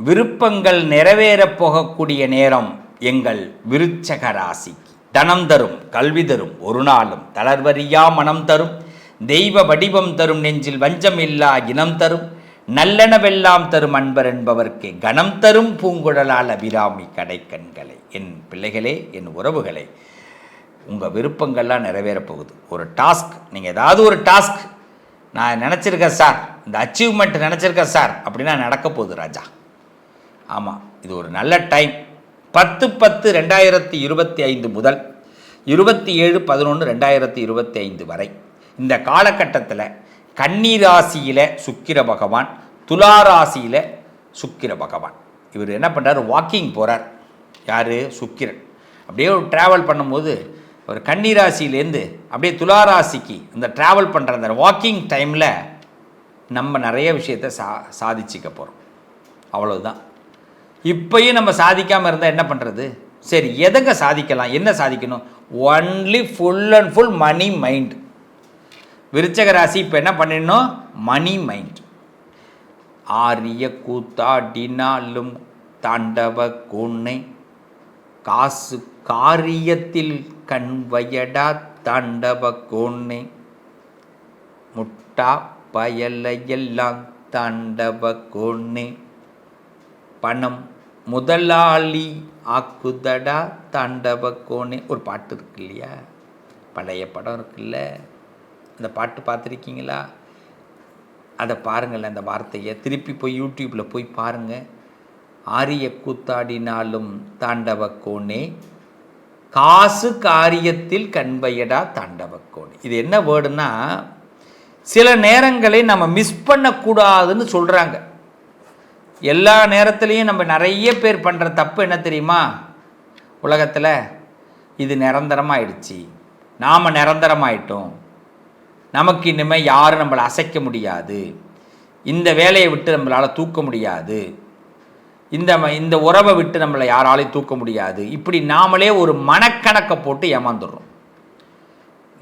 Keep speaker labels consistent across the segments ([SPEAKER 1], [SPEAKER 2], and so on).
[SPEAKER 1] விருப்பங்கள் நிறைவேறப் போகக்கூடிய நேரம் எங்கள் விருச்சக ராசிக்கு. தனம் தரும் கல்வி தரும் ஒரு நாளும் தளர்வறியா மனம் தரும் தெய்வ வடிவம் தரும் நெஞ்சில் வஞ்சம் இல்லா இனம் தரும் நல்லெனவெல்லாம் தரும் அன்பர் என்பவர்க்கு கணம் தரும் பூங்குழலால் அபிராமி கடைக்கண்களை. என் பிள்ளைகளே என் உறவுகளே உங்கள் விருப்பங்கள்லாம் நிறைவேறப் போகுது. ஒரு டாஸ்க் நீங்கள் ஏதாவது ஒரு டாஸ்க் நான் நினச்சிருக்கேன் சார் இந்த அச்சீவ்மெண்ட் நினச்சிருக்கேன் சார் அப்படின்னா நடக்க போகுது ராஜா. ஆமாம் இது ஒரு நல்ல டைம் பத்து பத்து ரெண்டாயிரத்தி இருபத்தி ஐந்து முதல் இருபத்தி ஏழு பதினொன்று ரெண்டாயிரத்தி இருபத்தி ஐந்து வரை. இந்த காலகட்டத்தில் கன்னிராசியில் சுக்கிர பகவான் துலா ராசியில் சுக்கிர பகவான். இவர் என்ன பண்ணுறாரு வாக்கிங் போகிறார் யார்? சுக்கிரன். அப்படியே ஒரு ட்ராவல் பண்ணும்போது ஒரு கன்னிராசியிலேருந்து அப்படியே துளாராசிக்கு இந்த ட்ராவல் பண்ணுற அந்த வாக்கிங் டைமில் நம்ம நிறைய விஷயத்தை சா சாதிச்சிக்க போகிறோம் அவ்வளோதான் இப்பயும் நம்ம சாதிக்காமல் இருந்தால் என்ன பண்ணுறது சரி எதங்க சாதிக்கலாம்? என்ன சாதிக்கணும்? Only full and full money mind விருச்சக ராசி இப்போ என்ன பண்ணிடணும்? மணி மைண்ட் ஆரிய கூத்தாடினாலும் தாண்டவ கூண்ணை காசு காரியத்தில் கண்வயடா தாண்டவ கோண்ணை முட்டா பயலையெல்லாம் தாண்டவ கோண்ணே பணம் முதலாளி ஆக்குதடா தாண்டவ கோணே. ஒரு பாட்டு இருக்கு இல்லையா? பழைய படம் இருக்குல்ல அந்த பாட்டு பார்த்துருக்கீங்களா? அதை பாருங்கள் அந்த வார்த்தையை. திருப்பி போய் யூடியூப்பில் போய் பாருங்கள் ஆரிய கூத்தாடினாலும் தாண்டவ கோணே. காசு காரியத்தில் கண்பையடா தாண்டவ கோணே. இது என்ன வேர்டுன்னா சில நேரங்களை நம்ம மிஸ் பண்ணக்கூடாதுன்னு சொல்கிறாங்க எல்லா நேரத்துலேயும் நம்ம நிறைய பேர் பண்ணுற தப்பு என்ன தெரியுமா? உலகத்தில் இது நிரந்தரமாயிடுச்சு. நாம் நிரந்தரமாயிட்டோம். நமக்கு இனிமேல் யாரும் நம்மளை அசைக்க முடியாது. இந்த வேலையை விட்டு நம்மளால் தூக்க முடியாது. இந்த ம- இந்த உறவை விட்டு நம்மளை யாராலையும் தூக்க முடியாது. இப்படி நாமளே ஒரு மனக்கணக்கை போட்டு ஏமாந்துடுறோம்.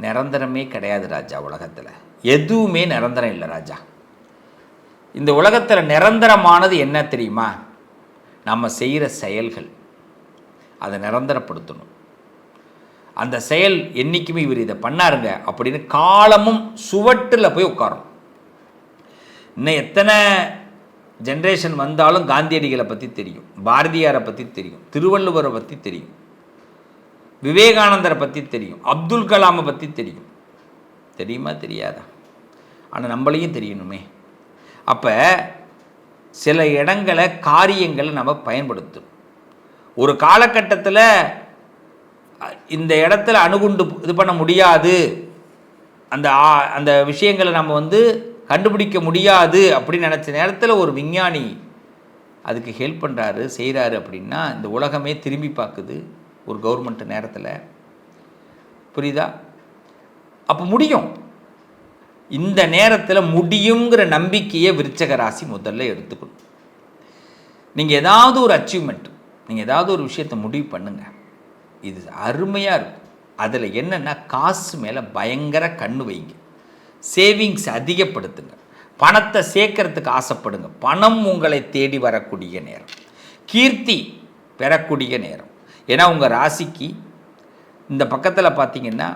[SPEAKER 1] நிரந்தரமே கிடையாது ராஜா உலகத்தில். எதுவுமே நிரந்தரம் இல்லை ராஜா. இந்த உலகத்தில் நிரந்தரமானது என்ன தெரியுமா? நம்ம செய்கிற செயல்கள். அதை நிரந்தரப்படுத்தணும். அந்த செயல் என்றைக்குமே இவர் இதை பண்ணாருங்க அப்படின்னு காலமும் சுவட்டில் போய் உட்காரும் இன்னும் எத்தனை ஜென்ரேஷன் வந்தாலும் காந்தியடிகளை பற்றி தெரியும். பாரதியாரை பற்றி தெரியும். திருவள்ளுவரை பற்றி தெரியும். விவேகானந்தரை பற்றி தெரியும். அப்துல் கலாமை பற்றி தெரியும். தெரியுமா? தெரியாதா? ஆனால் நம்மளையும் தெரியணுமே. அப்போ சில இடங்களை காரியங்களை நம்ம பயன்படுத்தும். ஒரு காலகட்டத்தில் இந்த இடத்துல அணுகுண்டு இது பண்ண முடியாது. அந்த அந்த விஷயங்களை நம்ம வந்து கண்டுபிடிக்க முடியாது அப்படின்னு நினச்ச நேரத்தில் ஒரு விஞ்ஞானி அதுக்கு ஹெல்ப் பண்ணுறாரு செய்கிறாரு அப்படின்னா இந்த உலகமே திரும்பி பார்க்குது ஒரு கவர்மெண்ட் நேரத்தில். புரியுதா? அப்போ முடியும். இந்த நேரத்தில் முடியுங்கிற நம்பிக்கையை விருச்சக ராசி முதல்ல எடுத்துக்கணும். நீங்கள் ஏதாவது ஒரு அச்சீவ்மெண்ட் நீங்கள் ஏதாவது ஒரு விஷயத்தை முடிவு பண்ணுங்கள் இது அருமையாக இருக்கும். அதில் என்னென்னா காசு மேலே பயங்கர கண்ணு வைங்க. சேவிங்ஸ் அதிகப்படுத்துங்க. பணத்தை சேர்க்கறதுக்கு ஆசைப்படுங்க. பணம் உங்களை தேடி வரக்கூடிய நேரம். கீர்த்தி பெறக்கூடிய நேரம். ஏன்னா உங்கள் ராசிக்கு இந்த பக்கத்தில் பார்த்தீங்கன்னா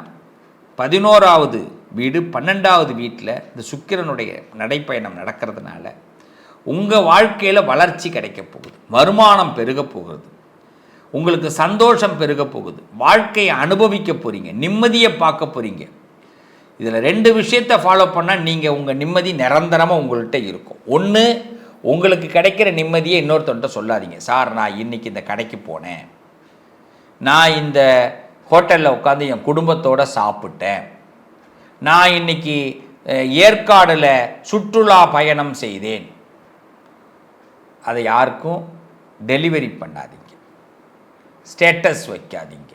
[SPEAKER 1] பதினோராவது வீடு பன்னெண்டாவது வீட்டில் இந்த சுக்கிரனுடைய நடைப்பயணம் நடக்கிறதுனால உங்கள் வாழ்க்கையில் வளர்ச்சி கிடைக்க போகுது. வருமானம் பெருக போகுது. உங்களுக்கு சந்தோஷம் பெருக போகுது. வாழ்க்கையை அனுபவிக்க போகிறீங்க நிம்மதியை பார்க்க போகிறீங்க இதில் ரெண்டு விஷயத்தை ஃபாலோ பண்ணால் நீங்கள் உங்கள் நிம்மதி நிரந்தரமாக உங்கள்கிட்ட இருக்கும். ஒன்று உங்களுக்கு கிடைக்கிற நிம்மதியை இன்னொருத்தன்ட்ட சொல்லாதீங்க. சார் நான் இன்னைக்கு இந்த கடைக்கு போனேன். நான் இந்த ஹோட்டலில் உட்காந்து என் குடும்பத்தோடு சாப்பிட்டேன். நான் இன்னைக்கு ஏற்காடில் சுற்றுலா பயணம் செய்தேன். அதை யாருக்கும் டெலிவரி பண்ணாதீங்க. ஸ்டேட்டஸ் வைக்காதீங்க.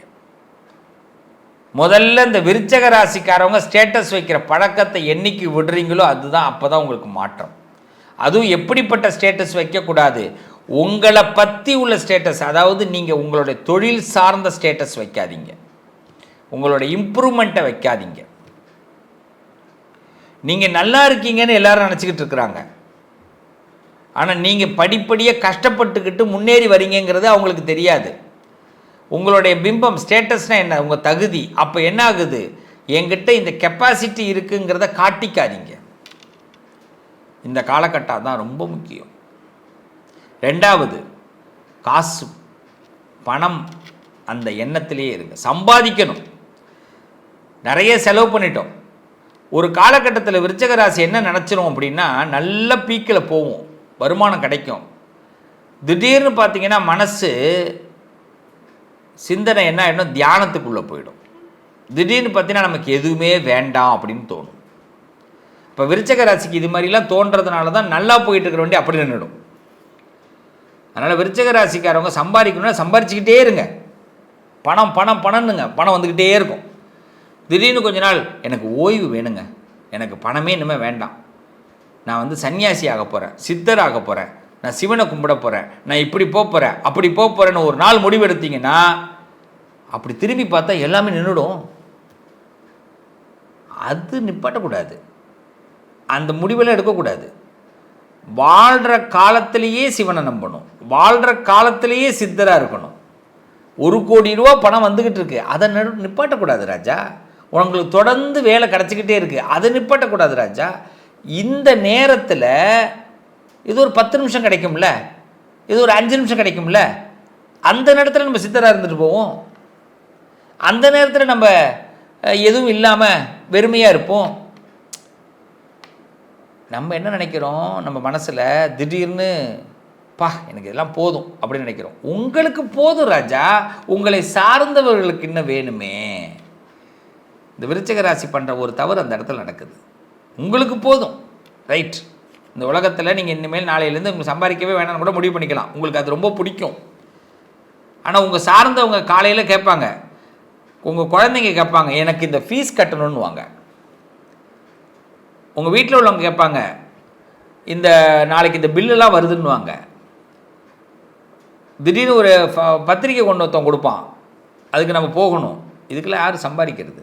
[SPEAKER 1] முதல்ல இந்த விருச்சக ராசிக்காரவங்க ஸ்டேட்டஸ் வைக்கிற பழக்கத்தை என்னைக்கு விடுறீங்களோ அதுதான் அப்போ தான் உங்களுக்கு மாற்றம். அதுவும் எப்படிப்பட்ட ஸ்டேட்டஸ் வைக்கக்கூடாது? உங்களை பற்றி உள்ள ஸ்டேட்டஸ் அதாவது நீங்கள் உங்களுடைய தொழில் சார்ந்த ஸ்டேட்டஸ் வைக்காதீங்க. உங்களோட இம்ப்ரூவ்மெண்ட்டை வைக்காதீங்க. நீங்கள் நல்லா இருக்கீங்கன்னு எல்லாரும் நினச்சிக்கிட்டு இருக்கிறாங்க. ஆனால் நீங்கள் படிப்படியாக கஷ்டப்பட்டுக்கிட்டு முன்னேறி வரீங்கங்கிறது அவங்களுக்கு தெரியாது. உங்களுடைய பிம்பம் ஸ்டேட்டஸ்னால் என்ன? உங்கள் தகுதி. அப்போ என்ன ஆகுது என்கிட்ட இந்த கெப்பாசிட்டி இருக்குங்கிறத காட்டிக்காதீங்க. இந்த காலகட்டம் தான் ரொம்ப முக்கியம். ரெண்டாவது காசு பணம் அந்த எண்ணத்திலேயே இருங்க. சம்பாதிக்கணும். நிறைய செலவு பண்ணிட்டோம். ஒரு காலகட்டத்தில் விருச்சக ராசி என்ன நினச்சிரும் அப்படின்னா நல்ல பீக்கில் போவோம் வருமானம் கிடைக்கும். திடீர்னு பார்த்தீங்கன்னா மனசு சிந்தனை என்ன ஆகிடும் தியானத்துக்குள்ளே போயிடும். திடீர்னு பார்த்தீங்கன்னா நமக்கு எதுவுமே வேண்டாம் அப்படின்னு தோணும். இப்போ விருச்சக ராசிக்கு இது மாதிரிலாம் தோன்றதுனால தான் நல்லா போயிட்டு இருக்கிற வண்டி அப்படி நின்றுடும். அதனால் விருச்சக ராசிக்காரவங்க சம்பாதிக்கணும்னா சம்பாரிச்சுக்கிட்டே இருங்க. பணம் பணம் பணம்னுங்க. பணம் வந்துக்கிட்டே இருக்கும். திடீர்னு கொஞ்ச நாள் எனக்கு ஓய்வு வேணுங்க. எனக்கு பணமே இனிமேல் வேண்டாம். நான் வந்து சன்னியாசி ஆக போகிறேன் சித்தர் ஆக போகிறேன் நான் சிவனை கும்பிட போகிறேன் நான் இப்படி போக போகிறேன் அப்படி போக போகிறேன்னு ஒரு நாள் முடிவெடுத்தீங்கன்னா அப்படி திரும்பி பார்த்தா எல்லாமே நின்றுடும். அது நிப்பாட்டக்கூடாது. அந்த முடிவெல்லாம் எடுக்கக்கூடாது. வாழ்கிற காலத்திலேயே சிவனை நம்பணும். வாழ்கிற காலத்திலேயே சித்தராக இருக்கணும். ஒரு கோடி ரூபா பணம் வந்துக்கிட்டு இருக்கு. அதை நிப்பாட்டக்கூடாது ராஜா. உங்களுக்கு தொடர்ந்து வேலை கிடச்சிக்கிட்டே இருக்குது அதை நிப்பாட்டக்கூடாது ராஜா. இந்த நேரத்தில் இது ஒரு பத்து நிமிஷம் கிடைக்கும்ல? இது ஒரு அஞ்சு நிமிஷம் கிடைக்கும்ல? அந்த நேரத்தில் நம்ம சித்தராக இருந்துட்டு போவோம். அந்த நேரத்தில் நம்ம எதுவும் இல்லாமல் வெறுமையாக இருப்போம். நம்ம என்ன நினைக்கிறோம்? நம்ம மனசில் திடீர்னு பா எனக்கு இதெல்லாம் போதும் அப்படின்னு நினைக்கிறோம். உங்களுக்கு போதும் ராஜா. உங்களை சார்ந்தவர்களுக்கு இன்னும் வேணுமே. இந்த விருச்சிக ராசி பண்ணுற ஒரு தவறு அந்த இடத்துல நடக்குது. உங்களுக்கு போதும். ரைட் இந்த உலகத்தில் நீங்கள் இனிமேல் நாளையிலேருந்து உங்களுக்கு சம்பாதிக்கவே வேணாம்னு கூட முடிவு பண்ணிக்கலாம். உங்களுக்கு அது ரொம்ப பிடிக்கும். ஆனால் உங்கள் சார்ந்தவங்க காலையில் கேட்பாங்க. உங்கள் குழந்தைங்க கேட்பாங்க எனக்கு இந்த ஃபீஸ் கட்டணும்னு வாங்க உங்கள் வீட்டில் உள்ளவங்க கேட்பாங்க இந்த நாளைக்கு இந்த பில்லெல்லாம் வருதுன்னுவாங்க. திடீர்னு ஒரு பத்திரிக்கை கொண்டு ஒருத்தவங்க கொடுப்பான். அதுக்கு நம்ம போகணும். இதுக்கெல்லாம் யார் சம்பாதிக்கிறது?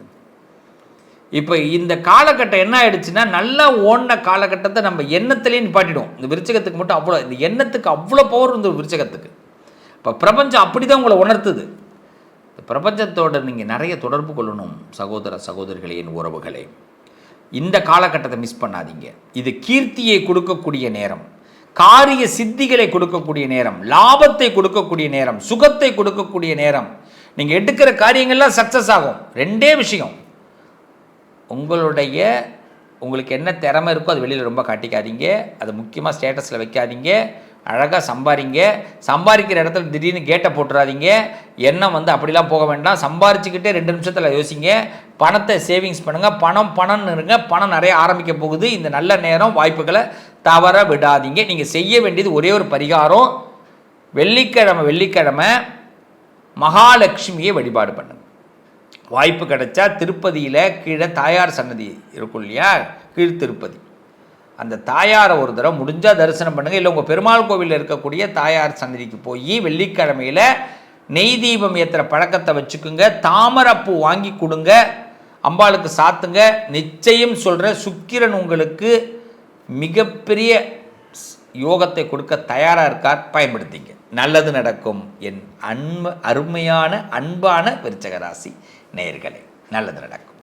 [SPEAKER 1] இப்போ இந்த காலகட்டம் என்ன ஆயிடுச்சுன்னா நல்லா ஓடின காலகட்டத்தை நம்ம எண்ணத்திலே நிப்பாட்டிடுவோம். இந்த விருச்சகத்துக்கு மட்டும் அவ்வளோ இந்த எண்ணத்துக்கு அவ்வளோ பவர் இந்த விருச்சகத்துக்கு. இப்போ பிரபஞ்சம் அப்படி தான் உங்களை உணர்த்துது. இந்த பிரபஞ்சத்தோடு நீங்கள் நிறைய தொடர்பு கொள்ளணும் சகோதர சகோதரிகளின் உறவுகளே. இந்த காலகட்டத்தை மிஸ் பண்ணாதீங்க. இது கீர்த்தியை கொடுக்கக்கூடிய நேரம் காரிய சித்திகளை கொடுக்கக்கூடிய நேரம் லாபத்தை கொடுக்கக்கூடிய நேரம் சுகத்தை கொடுக்கக்கூடிய நேரம். நீங்கள் எடுக்கிற காரியங்கள்லாம் சக்ஸஸ் ஆகும். ரெண்டே விஷயம். உங்களுடைய உங்களுக்கு என்ன திறமை இருக்கோ அது வெளியில் ரொம்ப காட்டிக்காதீங்க. அது முக்கியமாக ஸ்டேட்டஸில் வைக்காதீங்க. அழகாக சம்பாதிங்க சம்பாதிக்கிற இடத்துல திடீர்னு கேட்டை போட்டுறாதீங்க. எண்ணம் வந்து அப்படிலாம் போக வேண்டாம். சம்பாரிச்சுக்கிட்டே ரெண்டு நிமிஷத்தில் யோசிங்க. பணத்தை சேவிங்ஸ் பண்ணுங்கள் பணம் பணம்னு இருங்க. பணம் நிறைய ஆரம்பிக்க போகுது. இந்த நல்ல நேரம் வாய்ப்புகளை தவற விடாதீங்க. நீங்கள் செய்ய வேண்டியது ஒரே ஒரு பரிகாரம். வெள்ளிக்கிழமை வெள்ளிக்கிழமை மகாலட்சுமியை வழிபாடு பண்ணுங்க. வாய்ப்பு கிடைச்சா திருப்பதியில் கீழே தாயார் சன்னதி இருக்கும் இல்லையா? கீழ் திருப்பதி. அந்த தாயாரை ஒரு தடவை முடிஞ்சால் தரிசனம் பண்ணுங்கள் இல்லை உங்கள் பெருமாள் கோவிலில் இருக்கக்கூடிய தாயார் சன்னதிக்கு போய் வெள்ளிக்கிழமையில் நெய் தீபம் ஏற்றுற பழக்கத்தை வச்சுக்குங்க. தாமரப்பூ வாங்கி கொடுங்க. அம்பாளுக்கு சாத்துங்க. நிச்சயம் சொல்கிற சுக்கிரன் உங்களுக்கு மிகப்பெரிய யோகத்தை கொடுக்க தயாராக இருக்கார். பயன்படுத்திங்க. நல்லது நடக்கும். என் அன்பு அருமையான அன்பான விருச்சகராசி நேர்களை நல்லது நடக்கும்.